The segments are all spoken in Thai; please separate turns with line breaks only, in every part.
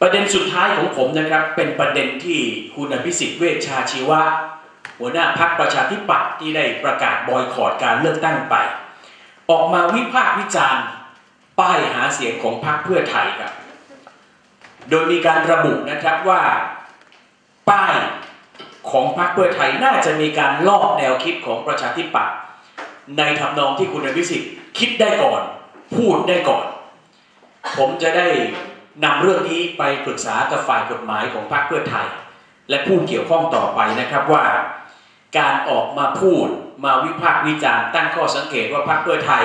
ประเด็นสุดท้ายของผมนะครับ เป็นประเด็นที่คุณอภิสิทธิ์เวชชาชีวะ หัวหน้าพักประชาธิปัตย์ที่ได้ประกาศบอยคอรดการเลือกตั้งไป ออกมาวิพากษ์วิจารณ์ ป้ายหาเสียงของพรรคเพื่อไทยครับ โดยมีการระบุนะครับว่าป้ายของพรรคเพื่อไทยน่าจะมีการลอกแนวคิดของประชาธิปัตย์ในทำนองที่คุณอภิสิทธิ์คิดได้ก่อน พูดได้ก่อน ผมจะได้ นำเรื่องนี้ไปปรึกษากับฝ่ายกฎหมายของพรรคเพื่อไทย และผู้เกี่ยวข้องต่อไปนะครับว่า การออกมาพูดมาวิพากษ์วิจารณ์ตั้งข้อสังเกตว่าพรรคเพื่อไทย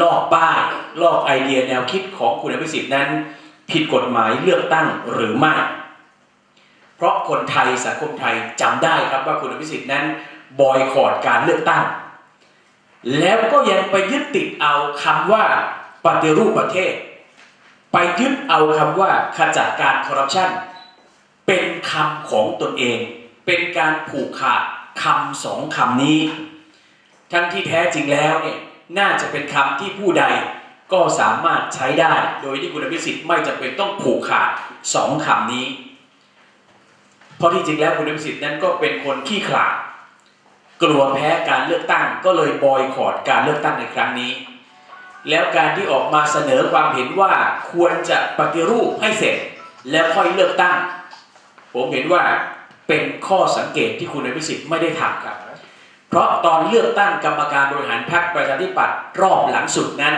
ลอกป้ายลอกไอเดียแนวคิดของคุณอภิสิทธิ์นั้น ผิดกฎหมายเลือกตั้งหรือไม่เพราะคนไทยสังคมไทยจำได้ครับว่าคุณอภิสิทธิ์นั้นบอยคอรดการเลือกตั้ง แล้วก็ยังไปยึดติดเอาคำว่าปฏิรูปประเทศ ไปยึดเอาคำว่าขจัดการคอร์รัปชันเป็นคำของตนเอง เป็นการผูกขาดคำสองคำนี้ ทั้งที่แท้จริงแล้วเนี่ยน่าจะเป็นคำที่ผู้ใดก็สามารถใช้ได้ โดยที่คุณอภิสิทธิ์ไม่จำเป็นต้องผูกขาดสองคำนี้ เพราะที่จริงแล้วคุณอภิสิทธิ์นั้นก็เป็นคนขี้ขลาดกลัวแพ้การเลือกตั้งก็เลยบอยคอรดการเลือกตั้งในครั้งนี้ แล้วการที่ออกมาเสนอความเห็นว่าควรจะปฏิรูปให้เสร็จ แล้วค่อยเลือกตั้ง ผมเห็นว่าเป็นข้อสังเกตที่คุณอภิสิทธิ์ไม่ได้ทำครับ เพราะตอนเลือกตั้งกรรมการบริหารพรรคประชาธิปัตย์รอบหลังสุดนั้น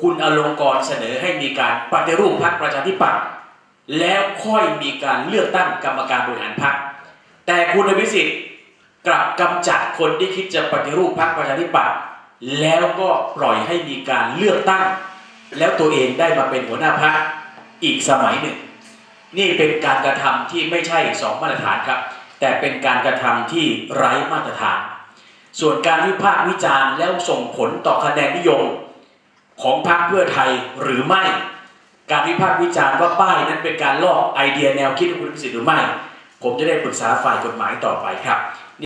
คุณอลงกรเสนอให้มีการปฏิรูปพรรคประชาธิปัตย์แล้วค่อยมีการเลือกตั้งกรรมการบริหารพรรคแต่คุณอภิสิทธิ์กลับกำจัดคนที่คิดจะปฏิรูปพรรคประชาธิปัตย์ แล้วก็ปล่อยให้มีการเลือกตั้ง แล้วตัวเองได้มาเป็นหัวหน้าพรรคอีกสมัยหนึ่ง นี่เป็นการกระทำที่ไม่ใช่สองมาตรฐานครับ แต่เป็นการกระทำที่ไร้มาตรฐาน ส่วนการวิพากษ์วิจารณ์แล้วส่งผลต่อคะแนนนิยมของพรรคเพื่อไทยหรือไม่ การวิพากษ์วิจารณ์ว่าป้ายนั้นเป็นการลอกไอเดียแนวคิดของคุณพิสิทธิ์หรือไม่ ผมจะได้ปรึกษาฝ่ายกฎหมายต่อไปครับ